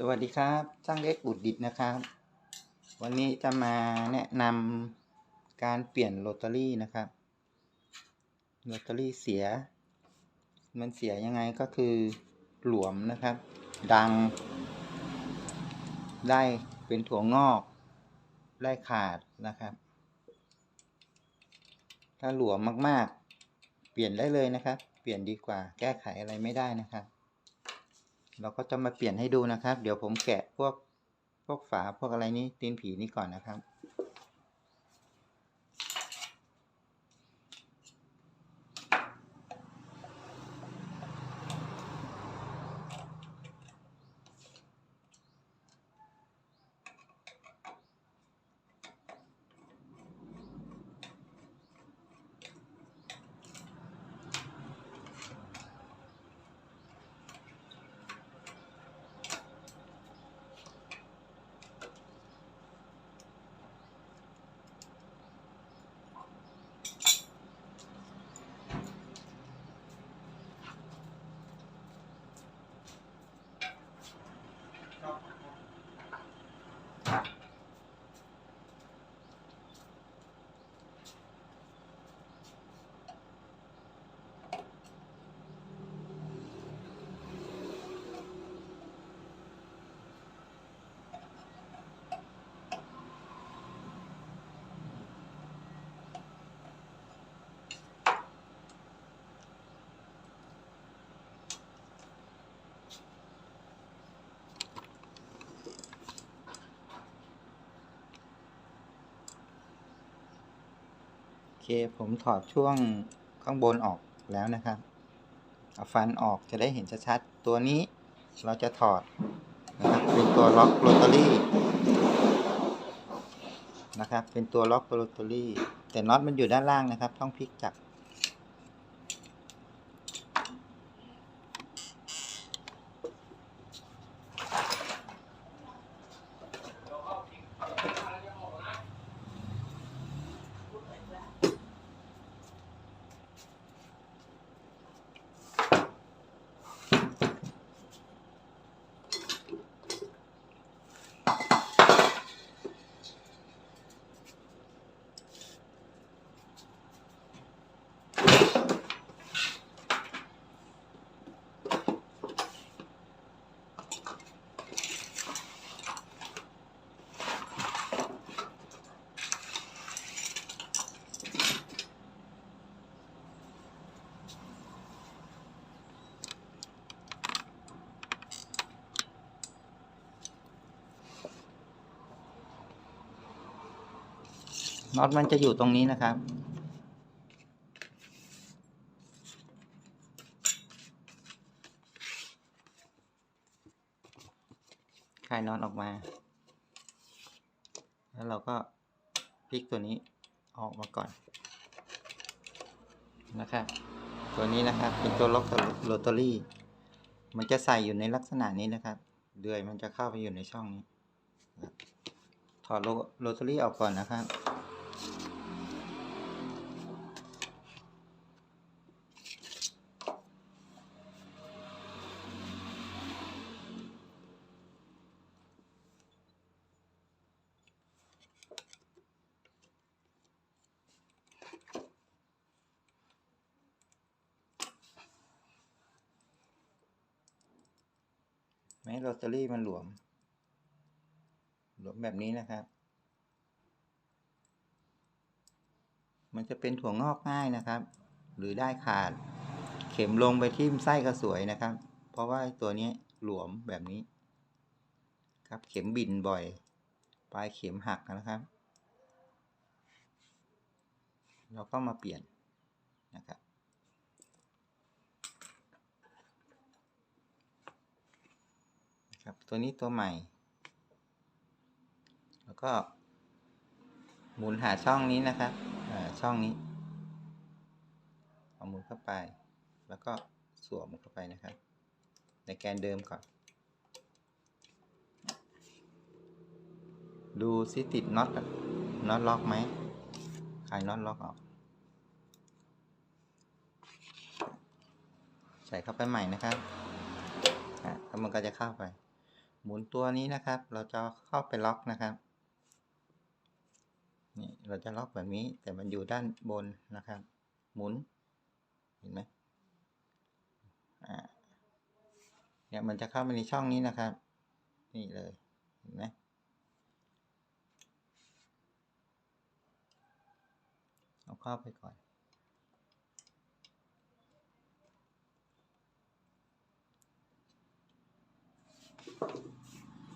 สวัสดีครับช่างเล็กอุดดิดนะครับ วันนี้จะมาแนะนำการเปลี่ยนโรตารี่นะครับโรตารี่เสีย มันเสียยังไงก็คือหลวมนะครับ ดัง ได้เป็นถั่วงอก ได้ขาดนะครับ ถ้าหลวมมากๆ เปลี่ยนได้เลยนะครับ เปลี่ยนดีกว่าแก้ไขอะไรไม่ได้นะครับ เราก็จะมาเปลี่ยนให้ดูนะครับ เดี๋ยวผมแกะพวกพวกฝาพวกอะไรนี้ตีนผีนี้ก่อนนะครับ เคผมถอดช่วงข้างบนออกแล้วนะครับ เอาฟันออกจะได้เห็นชัดๆ ตัวนี้เราจะถอดนะครับเป็นตัวล็อกโรตารี่นะครับ เป็นตัวล็อกโรตารี่แต่น็อตมันอยู่ด้านล่างนะครับ ต้องพลิกจับ น็อตมันจะอยู่ตรงนี้นะครับ คลายน็อตออกมา แล้วเราก็พลิกตัวนี้ออกมาก่อนนะครับ ตัวนี้นะครับเป็นตัวล็อกโรตารี่ มันจะใส่อยู่ในลักษณะนี้นะครับ เดือยมันจะเข้าไปอยู่ในช่องนี้ ถอดโรโรตารี่ออกก่อนนะครับ แม้โรตารี่มันหลวม หลวมแบบนี้นะครับ มันจะเป็นถั่วงอกง่ายนะครับ หรือได้ขาด เข็มลงไปที่ไส้ก็สวยนะครับ เพราะว่าตัวนี้หลวมแบบนี้ ครับเข็มบินบ่อย ปลายเข็มหักนะครับ เราก็มาเปลี่ยนนะครับ ครับ ตัวนี้ตัวใหม่ แล้วก็หมุนหาช่องนี้นะครับช่องนี้เอาหมุนเข้าไป แล้วก็สวมเข้าไปนะครับ ในแกนเดิมก่อน ดูซิติดน็อตน็อตล็อกไหมคลายน็อตล็อกออกใส่เข้าไปใหม่นะครับแล้วมันก็จะเข้าไป หมุนตัวนี้นะครับ เราจะเข้าไปล็อกนะครับ นี่เราจะล็อกแบบนี้แต่มันอยู่ด้านบนนะครับ หมุน เห็นไหมอ่าเนี่ยมันจะเข้ามาในช่องนี้นะครับ นี่เลย เห็นไหมเอาเข้าไปก่อน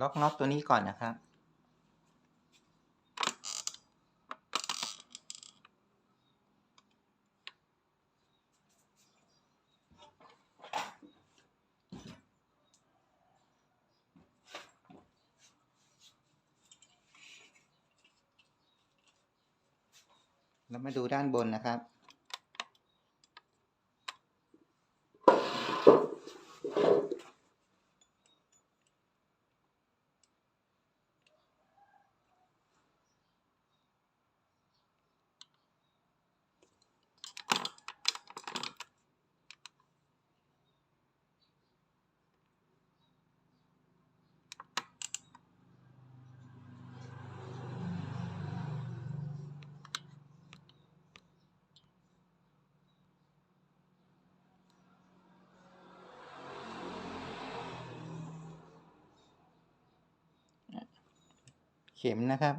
ล็อกน็อตตัวนี้ก่อนนะครับ แล้วมาดูด้านบนนะครับ เข็มนะครับ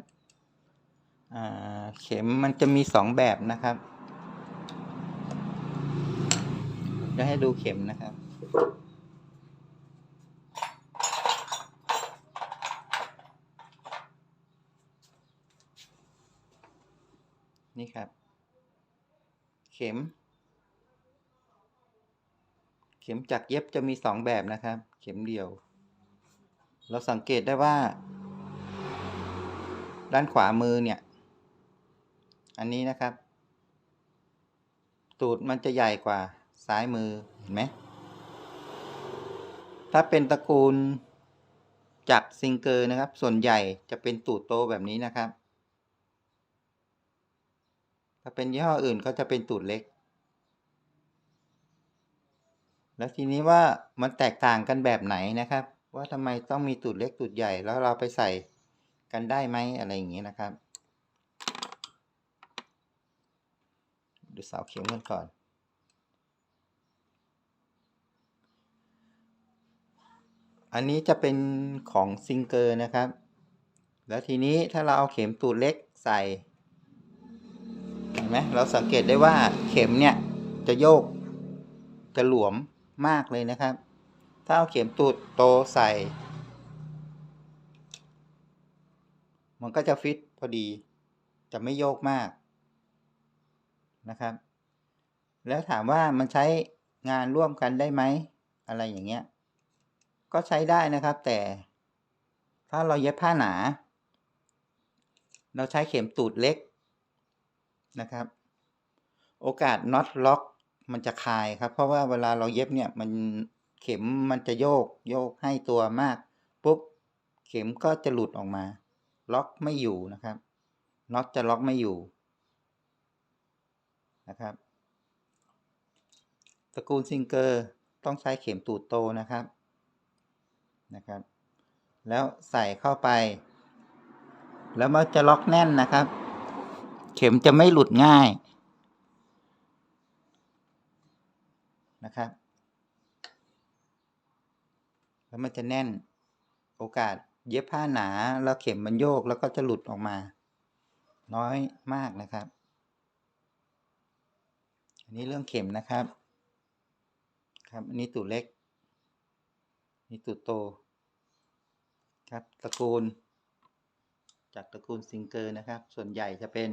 เข็มมันจะมีสองแบบนะครับ จะให้ดูเข็มนะครับ นี่ครับ เข็ม เข็มจักรเย็บจะมีสองแบบนะครับ เข็มเดียว เราสังเกตได้ว่า ด้านขวามือเนี่ย อันนี้นะครับ ตูดมันจะใหญ่กว่าซ้ายมือเห็นไหมถ้าเป็นตระกูลจักซิงเกอร์นะครับ ส่วนใหญ่จะเป็นตูดโตแบบนี้นะครับ ถ้าเป็นยี่ห้ออื่นก็จะเป็นตูดเล็ก แล้วทีนี้ว่ามันแตกต่างกันแบบไหนนะครับ ว่าทำไมต้องมีตูดเล็กตูดใหญ่แล้วเราไปใส่ กันได้ไหมอะไรอย่างนี้นะครับ ดูเสาเข็มกันก่อน อันนี้จะเป็นของซิงเกอร์นะครับ แล้วทีนี้ถ้าเราเอาเข็มตูดเล็กใส่เห็นไหมเราสังเกตได้ว่าเข็มเนี่ยจะโยกจะหลวมมากเลยนะครับ ถ้าเอาเข็มตูดโตใส่ มันก็จะฟิตพอดี จะไม่โยกมากนะครับ แล้วถามว่ามันใช้งานร่วมกันได้ไหม อะไรอย่างเงี้ย ก็ใช้ได้นะครับ แต่ถ้าเราเย็บผ้าหนา เราใช้เข็มตูดเล็กนะครับ โอกาสน็อตล็อกมันจะคายครับ เพราะว่าเวลาเราเย็บเนี่ยมันเข็มมันจะโยกโยกให้ตัวมาก ปุ๊บ เข็มก็จะหลุดออกมา ล็อกไม่อยู่นะครับน็อตจะล็อกไม่อยู่นะครับตระกูลซิงเกอร์ต้องใช้เข็มตูดโตนะครับนะครับ แล้วใส่เข้าไป แล้วมันจะล็อกแน่นนะครับ เข็มจะไม่หลุดง่ายนะครับ แล้วมันจะแน่นโอกาส เย็บผ้าหนาแล้วเข็มมันโยกแล้วก็จะหลุดออกมา น้อยมากนะครับ อันนี้เรื่องเข็มนะครับ ครับอันนี้ตูดเล็กนี่ตูดโต ครับตระกูล จากตระกูลซิงเกอร์นะครับ ส่วนใหญ่จะเป็น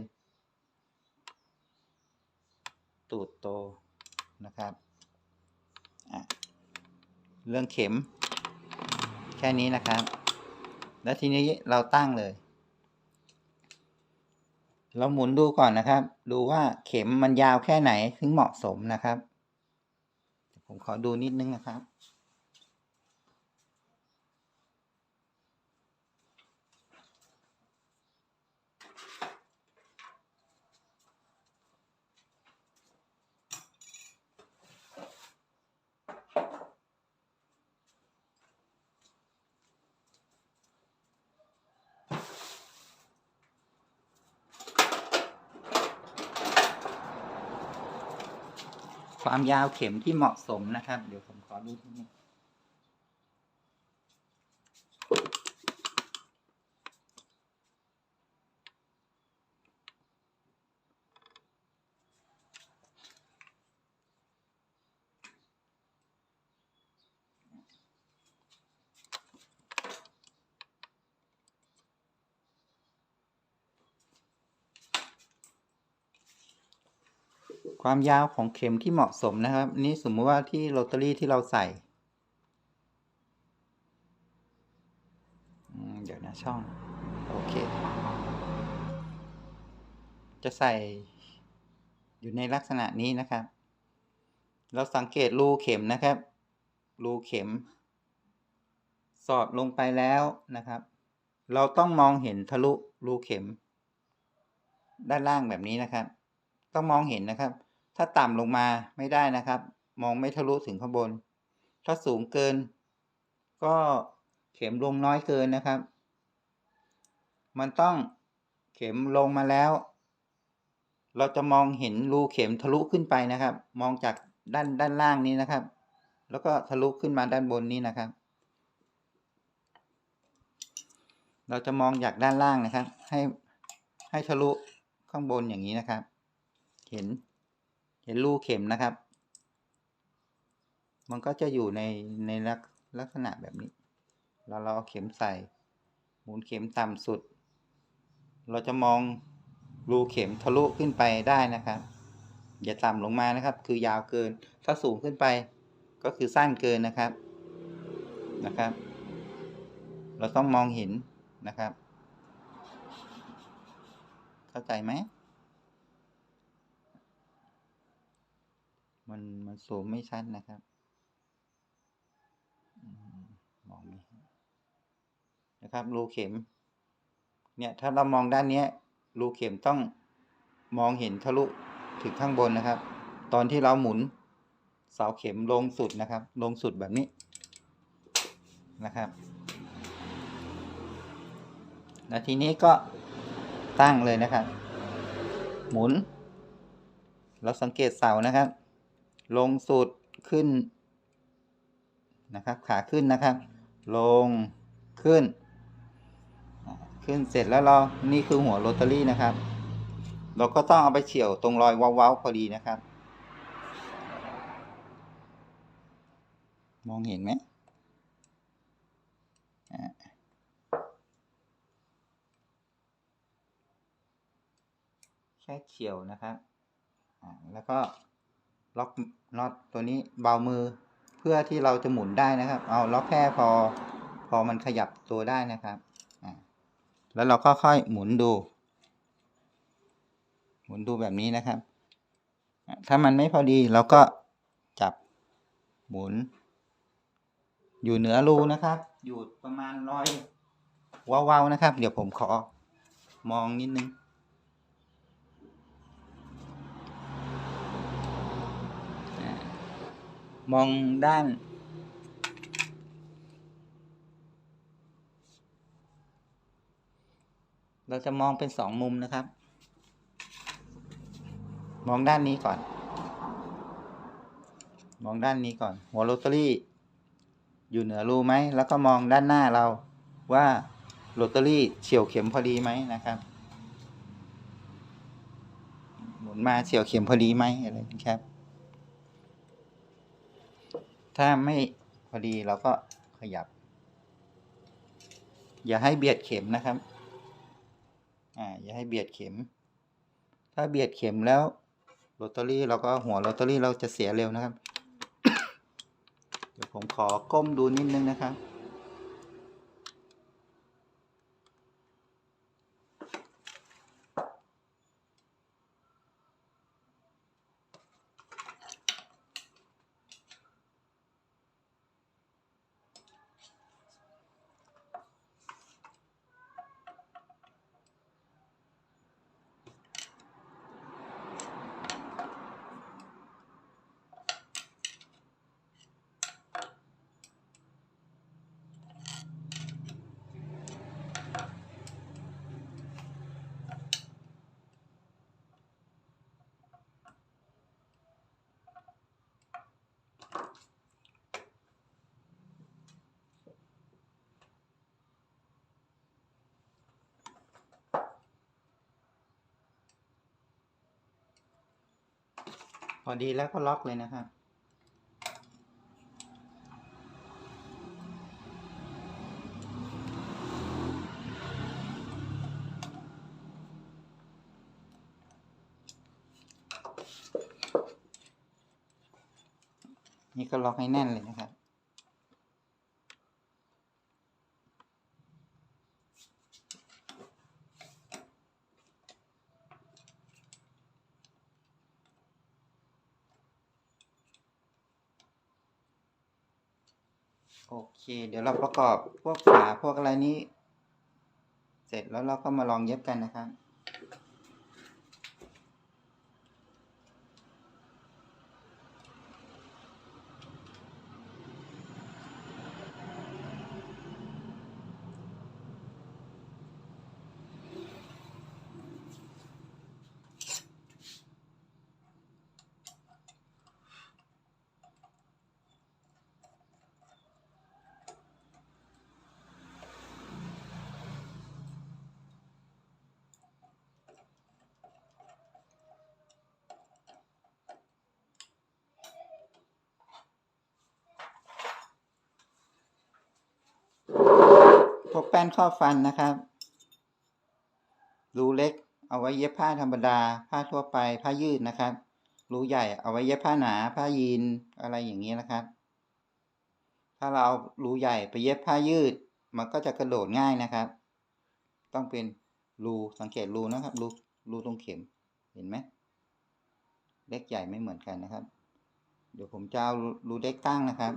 ตูดโตนะครับอะเรื่องเข็ม แค่นี้นะครับ แล้วทีนี้เราตั้งเลย เราหมุนดูก่อนนะครับ ดูว่าเข็มมันยาวแค่ไหนถึงเหมาะสมนะครับ ผมขอดูนิดนึงนะครับ ความยาวเข็มที่เหมาะสมนะครับ เดี๋ยวผมขอดูที่นี้ ความยาวของเข็มที่เหมาะสมนะครับ นี่สมมติว่าที่โรตารี่ที่เราใส่เดี๋ยวนะช่อง โอเค จะใส่อยู่ในลักษณะนี้นะครับ เราสังเกตรูเข็มนะครับ รูเข็ม สอดลงไปแล้วนะครับ เราต้องมองเห็นทะลุรูเข็ม ด้านล่างแบบนี้นะครับ ต้องมองเห็นนะครับ ถ้าต่ำลงมาไม่ได้นะครับ มองไม่ทะลุถึงข้างบน ถ้าสูงเกิน ก็เข็มลงน้อยเกินนะครับ มันต้องเข็มลงมาแล้ว เราจะมองเห็นรูเข็มทะลุขึ้นไปนะครับ มองจากด้านด้านล่างนี้นะครับ แล้วก็ทะลุขึ้นมาด้านบนนี้นะครับ เราจะมองจากด้านล่างนะครับ ให้ให้ทะลุข้างบนอย่างนี้นะครับ เห็น เห็นรูเข็มนะครับ มันก็จะอยู่ในในลักลักษณะแบบนี้ เราเราเอาเข็มใส่ หมุนเข็มต่ำสุด เราจะมองรูเข็มทะลุขึ้นไปได้นะครับ อย่าต่ำลงมานะครับ คือยาวเกิน ถ้าสูงขึ้นไป ก็คือสั้นเกินนะครับ นะครับ เราต้องมองเห็นนะครับ เข้าใจไหม มันมันสูงไม่ชัดนะครับอมองไม่นนะครับ รูเข็ม เนี่ย ถ้าเรามองด้านเนี้ยรูเข็มต้องมองเห็นทะลุถึงข้างบนนะครับ ตอนที่เราหมุนเสาเข็มลงสุดนะครับ ลงสุดแบบนี้นะครับแล้วทีนี้ก็ตั้งเลยนะครับ หมุน เราสังเกตเสานะครับ ลงสุดขึ้นนะครับขาขึ้นนะครับ ลงขึ้น ขึ้นเสร็จแล้วเรานี่คือหัวโรตารี่นะครับ เราก็ต้องเอาไปเฉี่ยวตรงรอยว้าๆพอดีนะครับ มองเห็นไหมแค่เฉี่ยวนะครับแล้วก็ ล็อกน็อตตัวนี้เบามือเพื่อที่เราจะหมุนได้นะครับ เอาล็อกแค่พอพอมันขยับตัวได้นะครับแล้วเราก็ค่อยหมุนดู หมุนดูแบบนี้นะครับ ถ้ามันไม่พอดีเราก็จับหมุน อยู่เหนือรูนะครับ อยู่ประมาณร้อยว้าวๆนะครับ เดี๋ยวผมขอมองนิดนึง อ่า มองด้าน เราจะมองเป็นสองมุมนะครับ มองด้านนี้ก่อน มองด้านนี้ก่อน หัวโรตารี่ อยู่เหนือรูไหม แล้วก็มองด้านหน้าเราว่าโรตารี่เฉียวเข็มพอดีไหมนะครับหมุนมาเฉียวเข็มพอดีไหมอะไรนี้ครับ ถ้าไม่พอดีเราก็ขยับ อย่าให้เบียดเข็มนะครับ อ่า อย่าให้เบียดเข็ม ถ้าเบียดเข็มแล้วโรตารี่เราก็หัวโรตารี่เราจะเสียเร็วนะครับ เดี๋ยวผมขอก้มดูนิดนึงนะครับ พอดีแล้วก็ล็อกเลยนะครับนี่ก็ล็อกให้แน่นเลยนะครับ โอ เคเดี๋ยวเราประกอบพวกฝาพวกอะไรนี้ เสร็จแล้วเราก็มาลองเย็บกันนะครับ พวก แป้นข้อบฟันนะครับ รูเล็กเอาไว้เย็บผ้าธรรมดา ผ้าทั่วไป ผ้ายืดนะครับ รูใหญ่เอาไว้เย็บผ้าหนา ผ้ายีนอะไรอย่างนี้นะครับ ถ้าเราเอารูใหญ่ไปเย็บผ้ายืด มันก็จะกระโดดง่ายนะครับ ต้องเป็นรูสังเกตรูนะครับ รูรูตรงเข็ม เห็นไหม เล็กใหญ่ไม่เหมือนกันนะครับ เดี๋ยวผมจะเอารูเล็กตั้งนะครับ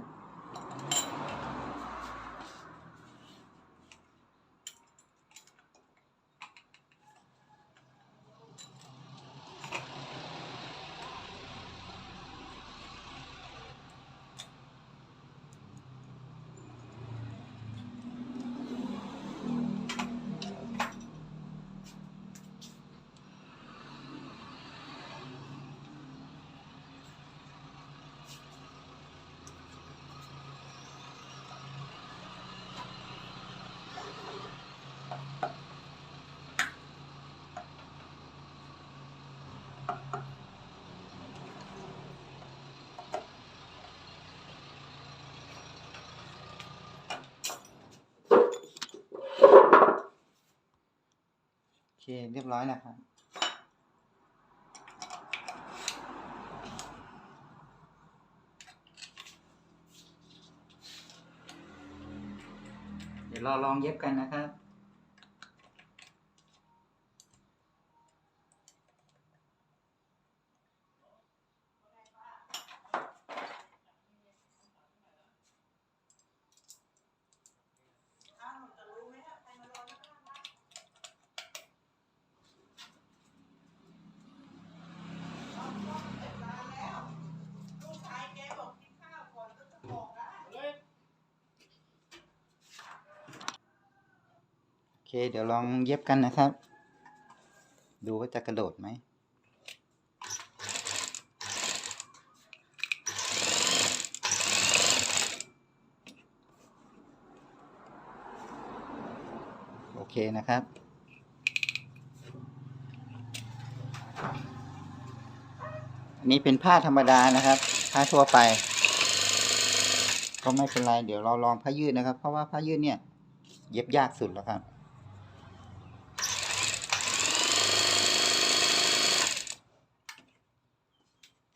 เรียบร้อยนะครับ เดี๋ยวเราลองเย็บกันนะครับ เค เดี๋ยวลองเย็บกันนะครับ ดูว่าจะกระโดดไหมโอเคนะครับอันนี้เป็นผ้าธรรมดานะครับ ผ้าทั่วไป ก็ไม่เป็นไร เดี๋ยวเราลองผ้ายืดนะครับ เพราะว่าผ้ายืดเนี่ย เย็บยากสุดแล้วครับ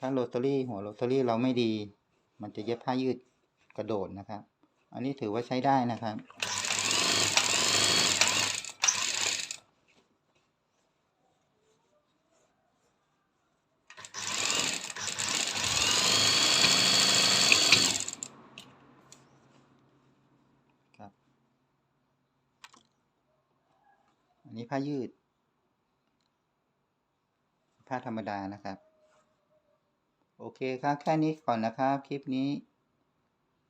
ถ้าโรตารี่หัวโรตารี่เราไม่ดี มันจะเย็บผ้ายืดกระโดดนะครับ อันนี้ถือว่าใช้ได้นะครับอันนี้ผ้ายืด ผ้าธรรมดานะครับ โอเคครับ แค่นี้ก่อนนะครับ คลิปนี้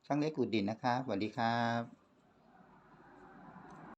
ช่างเล็กอุดดินนะครับสวัสดีครับ